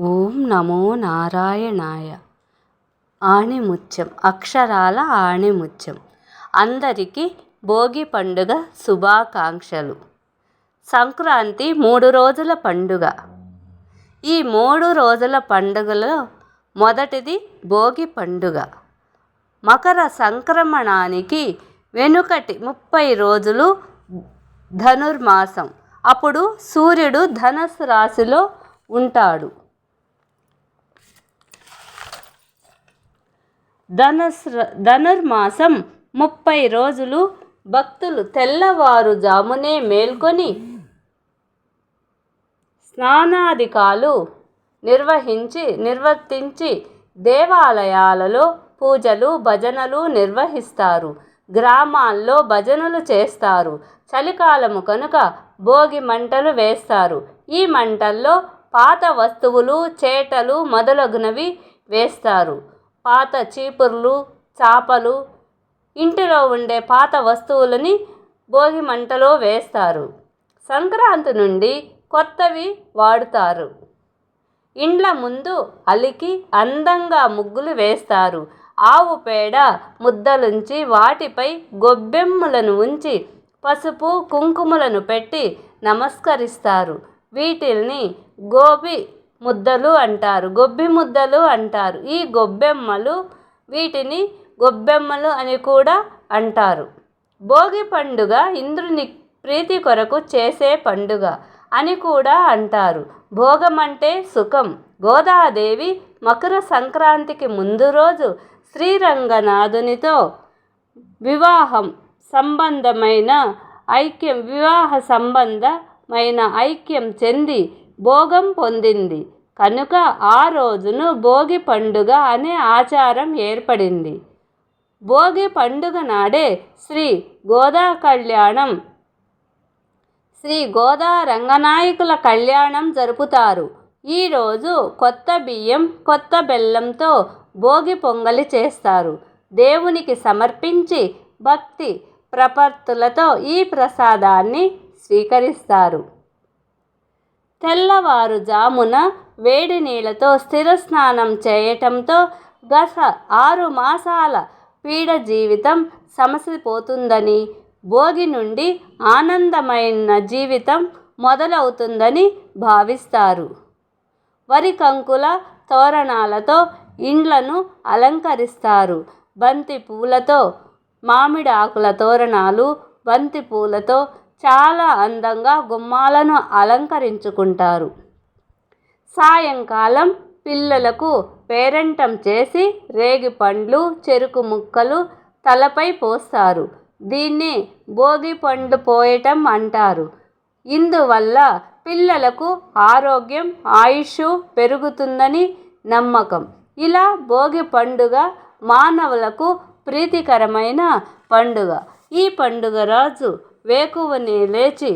ఓం నమో నారాయణాయ. ఆణిముత్యం అక్షరాల ఆణిముత్యం. అందరికీ భోగి పండుగ శుభాకాంక్షలు. సంక్రాంతి మూడు రోజుల పండుగ. ఈ మూడు రోజుల పండుగలో మొదటిది భోగి పండుగ. మకర సంక్రమణానికి వెనుకటి ముప్పై రోజులు ధనుర్మాసం. అప్పుడు సూర్యుడు ధనస్సు రాశిలో ఉంటాడు. ధనుస్ ధనుర్మాసం ముప్పై రోజులు భక్తులు తెల్లవారుజామునే మేల్కొని స్నానాధికాలు నిర్వహించి నిర్వర్తించి దేవాలయాలలో పూజలు భజనలు నిర్వహిస్తారు. గ్రామాల్లో భజనలు చేస్తారు. చలికాలము కనుక భోగి మంటలు వేస్తారు. ఈ మంటల్లో పాత వస్తువులు చేటలు మొదలగునవి వేస్తారు. పాత చీపుర్లు చాపలు ఇంటిలో ఉండే పాత వస్తువులని భోగి మంటలో వేస్తారు. సంక్రాంతి నుండి కొత్తవి వాడుతారు. ఇండ్ల ముందు అలికి అందంగా ముగ్గులు వేస్తారు. ఆవు పేడ ముద్దలుంచి వాటిపై గొబ్బెమ్మలను ఉంచి పసుపు కుంకుమలను పెట్టి నమస్కరిస్తారు. వీటిల్ని గోబి ముద్దలు అంటారు గొబ్బి ముద్దలు అంటారు. ఈ గొబ్బెమ్మలు వీటిని గొబ్బెమ్మలు అని కూడా అంటారు. భోగి పండుగ ఇంద్రుని ప్రీతి కొరకు చేసే పండుగ అని కూడా అంటారు. భోగం అంటే సుఖం. గోదాదేవి మకర సంక్రాంతికి ముందు రోజు శ్రీరంగనాథునితో వివాహం సంబంధమైన ఐక్యం వివాహ సంబంధమైన ఐక్యం చెంది భోగం పొందింది. కనుక ఆ రోజును భోగి పండుగ అనే ఆచారం ఏర్పడింది. భోగి పండుగ నాడే శ్రీ గోదా కళ్యాణం శ్రీ గోదా రంగనాయకుల కళ్యాణం జరుపుతారు. ఈరోజు కొత్త బియ్యం కొత్త బెల్లంతో భోగి పొంగలి చేస్తారు. దేవునికి సమర్పించి భక్తి ప్రపత్తులతో ఈ ప్రసాదాన్ని స్వీకరిస్తారు. తెల్లవారుజామున వేడి నీళ్ళతో స్థిర స్నానం చేయటంతో గత ఆరు మాసాల పీడ జీవితం సమసిపోతుందని భోగి నుండి ఆనందమైన జీవితం మొదలవుతుందని భావిస్తారు. వరి కంకుల తోరణాలతో ఇండ్లను అలంకరిస్తారు. బంతి పూలతో మామిడి ఆకుల తోరణాలు బంతి పూలతో చాలా అందంగా గుమ్మాలను అలంకరించుకుంటారు. సాయంకాలం పిల్లలకు పేరంటం చేసి రేగి పండ్లు చెరుకు ముక్కలు తలపై పోస్తారు. దీన్ని భోగి పండు పోయటం అంటారు. ఇందువల్ల పిల్లలకు ఆరోగ్యం ఆయుష్ పెరుగుతుందని నమ్మకం. ఇలా భోగి పండుగ మానవులకు ప్రీతికరమైన పండుగ. ఈ పండుగ రోజు వేకువని లేచి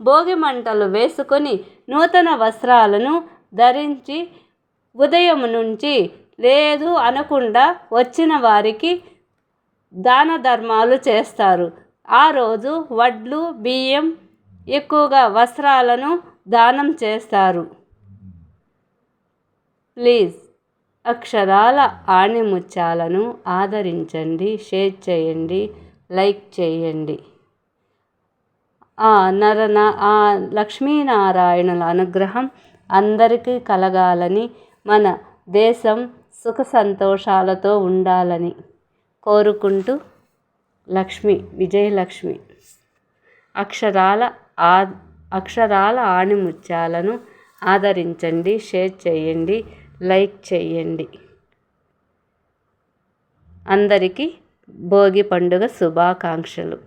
భోగి మంటలు వేసుకొని నూతన వస్త్రాలను ధరించి ఉదయం నుంచి లేదు అనకుండా వచ్చిన వారికి దాన ధర్మాలు చేస్తారు. ఆ రోజు వడ్లు బియ్యం ఎక్కువగా వస్త్రాలను దానం చేస్తారు. ప్లీజ్ అక్షరాల ఆణిముత్యాలను ఆదరించండి షేర్ చేయండి లైక్ చేయండి. ఆ నరన ఆ లక్ష్మీనారాయణుల అనుగ్రహం అందరికీ కలగాలని మన దేశం సుఖ సంతోషాలతో ఉండాలని కోరుకుంటూ లక్ష్మి విజయలక్ష్మి. అక్షరాల ఆ అక్షరాల ఆణిముత్యాలను ఆదరించండి షేర్ చేయండి లైక్ చేయండి. అందరికీ భోగి పండుగ శుభాకాంక్షలు.